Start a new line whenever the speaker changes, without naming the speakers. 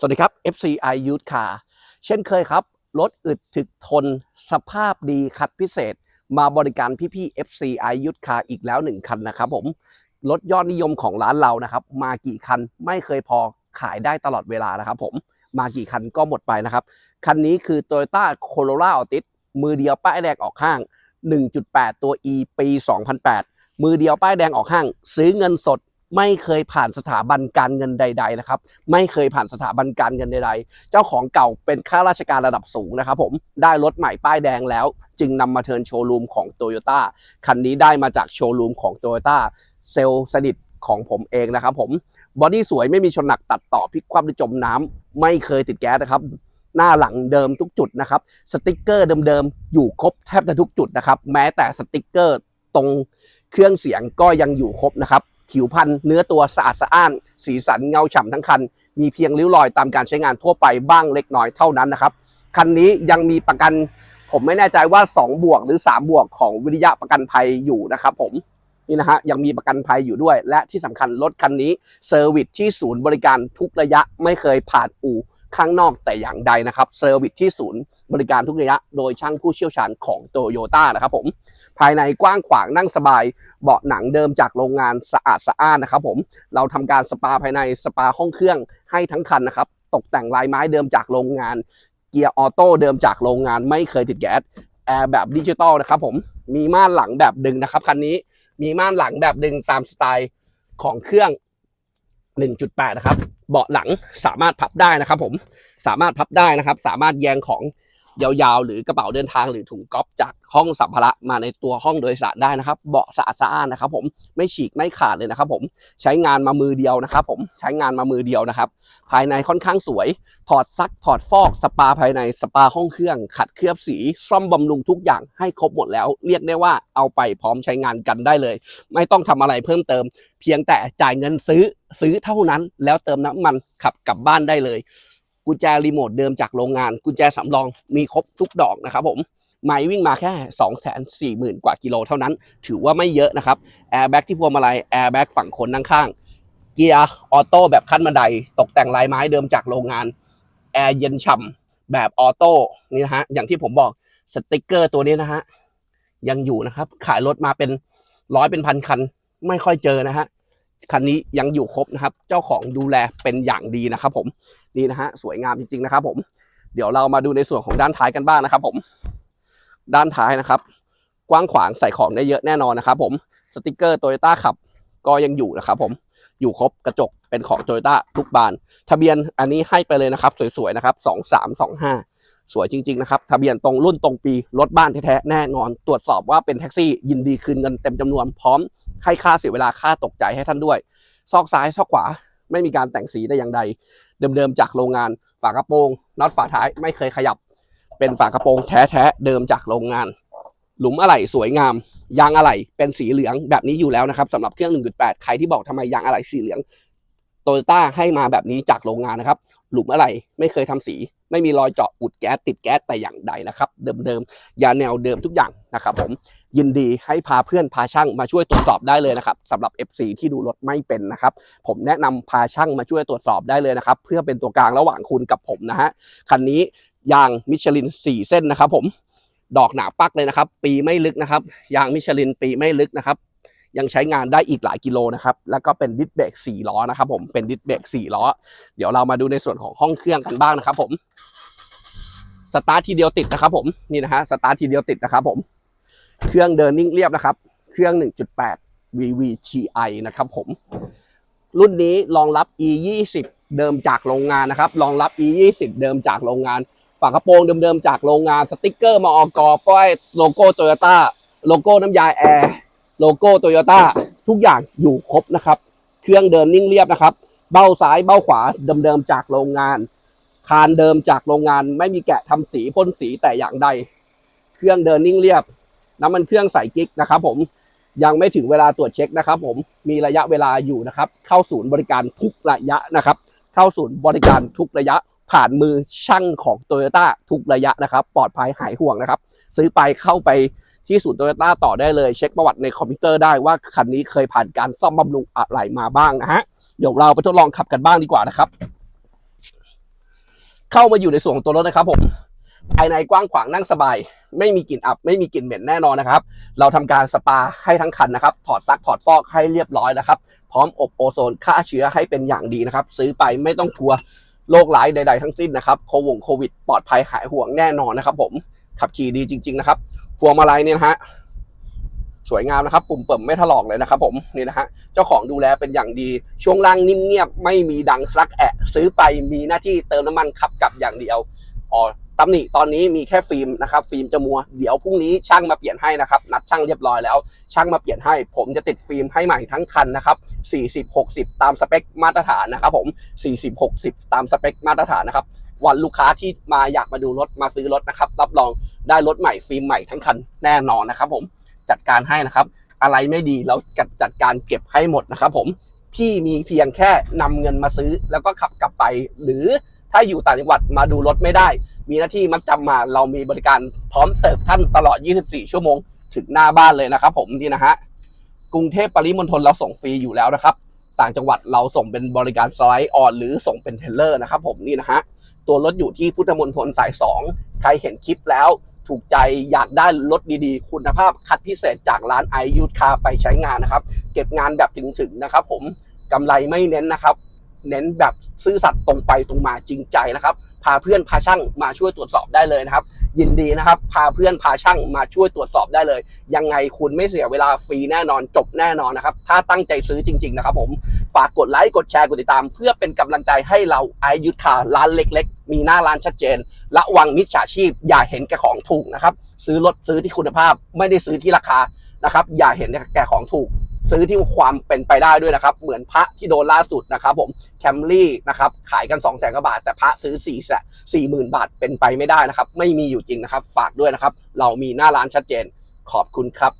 สวัสดีครับ FCI Youth Car เช่นเคยครับ รถอึดถึกทน สภาพดีคัดพิเศษ มาบริการพี่ๆ FCI Youth Car อีกแล้วหนึ่งคันนะครับผม รถยอดนิยมของร้านเรานะครับ มากี่คันไม่เคยพอขายได้ตลอดเวลานะครับผม มากี่คันก็หมดไปนะครับ คันนี้คือ Toyota Corolla Altis มือเดียวป้ายแดงออกห้าง 1.8 ตัว E ปี 2008 มือเดียวป้ายแดงออกห้าง ซื้อเงินสด ไม่เคยผ่านสถาบันการเงินใด ๆ นะครับ ไม่เคยผ่านสถาบันการเงินใด ๆ เจ้าของเก่าเป็นข้าราชการระดับสูงนะครับ ผมได้รถใหม่ป้ายแดงแล้ว จึงนำมาเทิร์นโชว์รูมของ t o y ยต้คันนี้ได้มาจากโชว์รูมของ t o y ยต้เซลล์สนิทของผมเองนะครับ ผมบอดี้สวยไม่มีชนหนักตัดต่อพลิกคว่ำหรือจมน้ำไม่เคยติดแก๊สนะครับหน้าหลังเดิมทุกจุดนะครับ สติกเกอร์เดิมๆ อยู่ครบแทบจะทุกจุดนะครับ แม้แต่สติกเกอร์ตรงเครื่องเสียงก็ยังอยู่ครบนะครับ ผิวพันธุ์เนื้อตัวสะอาดสะอ้าน สีสันเงาฉ่ำทั้งคัน มีเพียงริ้วรอยตามการใช้งานทั่วไปบ้างเล็กน้อยเท่านั้นนะครับ คันนี้ยังมีประกัน ผมไม่แน่ใจว่า 2 บวกหรือ 3 บวกของวิริยะประกันภัยอยู่นะครับผมนี่นะฮะยังมีประกันภัยอยู่ด้วย และที่สำคัญรถคันนี้เซอร์วิสที่ศูนย์บริการทุกระยะไม่เคยผ่านอู่ข้างนอกแต่อย่างใดนะครับเซอร์วิสที่ศูนย์บริการทุกระยะ โดยช่างผู้เชี่ยวชาญของโตโยต้านะครับผม ภายในกว้างขวางนั่งสบาย เบาะหนังเดิมจากโรงงานสะอาดสะอ้านนะครับผมเราทำการสปาภายในสปาห้องเครื่องให้ทั้งคันนะครับตกแต่งลายไม้เดิมจากโรงงาน เกียร์ออโต้เดิมจากโรงงานไม่เคยติดแก๊สแอร์แบบดิจิตอลนะครับผมมีม่านหลังแบบดึงนะครับคันนี้มีม่านหลังแบบดึงตามสไตล์ของเครื่อง 1.8 นะครับ เบาะหลังสามารถพับได้นะครับผมสามารถพับได้นะครับ สามารถแยงของ ยาวๆ หรือกระเป๋าเดินทางหรือถุงก๊อฟจากห้องสัมภาระมาในตัวห้องโดยสารได้นะครับ เบาะสะอาดสะอานนะครับ ผมไม่ฉีกไม่ขาดเลยนะครับ ผมใช้งานมามือเดียวนะครับ ผมใช้งานมามือเดียวนะครับ ภายในค่อนข้างสวย ถอดซักถอดฟอกสปาภายในสปาห้องเครื่อง ขัดเคลือบสี ซ่อมบำรุงทุกอย่างให้ครบหมดแล้ว เรียกได้ว่าเอาไปพร้อมใช้งานกันได้เลย ไม่ต้องทำอะไรเพิ่มเติม เพียงแต่จ่ายเงินซื้อซื้อเท่านั้น แล้วเติมน้ำมันขับกลับบ้านได้เลย กุญแจรีโมทเดิมจากโรงงาน กุญแจสำรองมีครบทุกดอกนะครับผมไม่วิ่งมาแค่ 2 4 0 0 0 0 กว่ากิโลเท่านั้น ถือว่าไม่เยอะนะครับแอร์แบ็กที่พวงมาลัยแอร์แบ็กฝั่งคนนั่งข้างเกียร์ออโต้แบบขั้นบันได ตกแต่งลายไม้เดิมจากโรงงานแอร์เย็นฉ่ำแบบออโต้นี่นะฮะอย่างที่ผมบอกสติกเกอร์ตัวนี้นะฮะยังอยู่นะครับ ขายรถมาเป็นร้อยเป็นพันคัน ไม่ค่อยเจอนะฮะ คันนี้ยังอยู่ครบนะครับ เจ้าของดูแลเป็นอย่างดีนะครับ ผมนี่นะฮะสวยงามจริงๆนะครับ ผมเดี๋ยวเรามาดูในส่วนของด้านท้ายกันบ้างนะครับ ผม ด้านท้ายนะครับ กว้างขวางใส่ของได้เยอะแน่นอนนะครับ ผมสติกเกอร์โตโยต้าขับก็ยังอยู่นะครับ ผมอยู่ครบกระจกเป็นของโตโยต้าทุกบาน ทะเบียนอันนี้ให้ไปเลยนะครับ สวยๆนะครับสองสามสองห้าสวยจริงๆนะครับ ทะเบียนตรงรุ่นตรงปีรถบ้านแท้ๆแน่นอน ตรวจสอบว่าเป็นแท็กซี่ยินดีคืนเงินเต็มจำนวนพร้อม ให้ค่าเสียเวลาค่าตกใจให้ท่านด้วย ซอกซ้ายซอกขวาไม่มีการแต่งสีแต่อย่างใด เดิมๆจากโรงงานฝากระโปรงน็อตฝาท้ายไม่เคยขยับ เป็นฝากระโปรงแท้ๆเดิมจากโรงงาน หลุมอะไหล่สวยงาม ยางอะไหล่เป็นสีเหลืองแบบนี้อยู่แล้วนะครับสำหรับเครื่อง 1.8 ใครที่บอกทำไมยางอะไหล่สีเหลืองโตโยต้าให้มาแบบนี้จากโรงงานนะครับ หลุมอะไหล่ไม่เคยทำสี ไม่มีรอยเจาะอุดแก๊สติดแก๊สแต่อย่างใดนะครับ เดิมๆยาแนวเดิมทุกอย่าง นะครับผมยินดีให้พาเพื่อนพาช่างมาช่วยตรวจสอบได้เลยนะครับสำหรับ FC ที่ดูรถไม่เป็นนะครับ ผมแนะนำพาช่างมาช่วยตรวจสอบได้เลยนะครับ เพื่อเป็นตัวกลางระหว่างคุณกับผมนะฮะคันนี้ยางมิชลิน 4 เส้นนะครับ ผมดอกหนาปักเลยนะครับ ปีไม่ลึกนะครับ ยางมิชลินปีไม่ลึกนะครับ ยังใช้งานได้อีกหลายกิโลนะครับ แล้วก็เป็นดิสเบรก4ล้อนะครับ ผมเป็นดิสเบรก4ล้อ เดี๋ยวเรามาดูในส่วนของห้องเครื่องกันบ้างนะครับ ผมสตาร์ททีเดียวติดนะครับ ผมนี่นะฮะสตาร์ททีเดียวติดนะครับ ผม เครื่องเดินนิ่งเรียบนะครับ เครื่อง 1.8 VVTi นะครับผม รุ่นนี้รองรับ E 2 0 เดิมจากโรงงานนะครับ รองรับ E 2 0 เดิมจากโรงงาน ฝากระโปรงเดิมๆจากโรงงาน สติกเกอร์มาออกอป้ายโลโก้โตโยต้า โลโก้น้ำยาแอร์ โลโก้โตโยต้า ทุกอย่างอยู่ครบนะครับ เครื่องเดินนิ่งเรียบนะครับ เบ้าซ้ายเบ้าขวาเดิมๆจากโรงงาน คานเดิมจากโรงงาน ไม่มีแกะทำสีพ่นสีแต่อย่างใด เครื่องเดินนิ่งเรียบ น้ำมันเครื่องใส่กิ๊กนะครับผมยังไม่ถึงเวลาตรวจเช็คนะครับผมมีระยะเวลาอยู่นะครับเข้าศูนย์บริการทุกระยะนะครับ เข้าศูนย์บริการทุกระยะ ผ่านมือช่างของโตโยต้าทุกระยะนะครับ ปลอดภัยหายห่วงนะครับ ซื้อไปเข้าไปที่ศูนย์โตโยต้าต่อได้เลย เช็คประวัติในคอมพิวเตอร์ได้ว่าคันนี้เคยผ่านการซ่อมบำรุงอะไรมาบ้างนะฮะเดี๋ยวเราไปทดลองขับกันบ้างดีกว่านะครับ เข้ามาอยู่ในส่วนของตัวรถนะครับผม ภายในกว้างขวางนั่งสบาย ไม่มีกลิ่นอับ ไม่มีกลิ่นเหม็นแน่นอนนะครับ เราทำการสปาให้ทั้งคันนะครับ ถอดซักถอดฟอกให้เรียบร้อยนะครับ พร้อมอบโอโซนฆ่าเชื้อให้เป็นอย่างดีนะครับ ซื้อไปไม่ต้องกลัวโรคร้ายใด ๆ ทั้งสิ้นนะครับโควงโควิดปลอดภัยหายห่วงแน่นอนนะครับ ผมขับขี่ดีจริง ๆ นะครับพวงมาลัยเนี่ยนะฮะสวยงามนะครับ ปุ่มเปิ่มไม่ถลอกเลยนะครับผมนี่นะฮะเจ้าของดูแลเป็นอย่างดี ช่วงล่างนิ่มเงียบไม่มีดังซักแอะ ซื้อไปมีหน้าที่เติมน้ำมันขับกลับอย่างเดียวอ๋อ ตำหนิตอนนี้มีแค่ฟิล์มนะครับฟิล์มจะมัวเดี๋ยวพรุ่งนี้ช่างมาเปลี่ยนให้นะครับนัดช่างเรียบร้อยแล้ว ช่างมาเปลี่ยนให้ ผมจะติดฟิล์มให้ใหม่ทั้งคันนะครับ40 60 ตามสเปคมาตรฐานนะครับผม 40 60 ตามสเปคมาตรฐานนะครับวันลูกค้าที่มาอยากมาดูรถมาซื้อรถนะครับรับรองได้รถใหม่ฟิล์มใหม่ทั้งคันแน่นอนนะครับผมจัดการให้นะครับ อะไรไม่ดีเราจัดจัดการเก็บให้หมดนะครับผมพี่มีเพียงแค่นำเงินมาซื้อแล้วก็ขับกลับไปหรือ ถ้าอยู่ต่างจังหวัดมาดูรถไม่ได้ มีหน้าที่มัดจำมาเรามีบริการพร้อมเสิร์ฟท่านตลอด 24 ชั่วโมง ถึงหน้าบ้านเลยนะครับ ผมนี่นะฮะกรุงเทพปริมณฑลเราส่งฟรีอยู่แล้วนะครับ ต่างจังหวัดเราส่งเป็นบริการสไลด์ออนหรือส่งเป็นเทเลอร์นะครับ ผมนี่นะฮะตัวรถอยู่ที่พุทธมณฑลสาย 2 ใครเห็นคลิปแล้วถูกใจอยากได้รถดีๆ คุณภาพคัดพิเศษจากร้านไอยูคาไปใช้งานนะครับ เก็บงานแบบถึงๆนะครับ ผมกำไรไม่เน้นนะครับ เน้นแบบซื่อสัตย์ตรงไปตรงมาจริงใจนะครับ พาเพื่อนพาช่างมาช่วยตรวจสอบได้เลยนะครับ ยินดีนะครับ พาเพื่อนพาช่างมาช่วยตรวจสอบได้เลย ยังไงคุณไม่เสียเวลาฟรีแน่นอนจบแน่นอนนะครับ ถ้าตั้งใจซื้อจริง ๆ นะครับ ผมฝากกดไลค์กดแชร์กดติดตาม เพื่อเป็นกำลังใจให้เราไอยุทธาร้านเล็ก ๆ มีหน้าร้านชัดเจนระวังมิจฉาชีพ อย่าเห็นแก่ของถูกนะครับ ซื้อรถซื้อที่คุณภาพ ไม่ได้ซื้อที่ราคานะครับ อย่าเห็นแก่ของถูก ซื้อที่ความเป็นไปได้ด้วยนะครับ เหมือนพระที่โดนล่าสุดนะครับ ผมแคมรี่นะครับขายกัน2องแสนกว่าบาท แต่พระซื้อ4ี่แสนสี่หมื่นบาทเป็นไปไม่ได้นะครับ ไม่มีอยู่จริงนะครับ ฝากด้วยนะครับ เรามีหน้าร้านชัดเจนขอบคุณครับ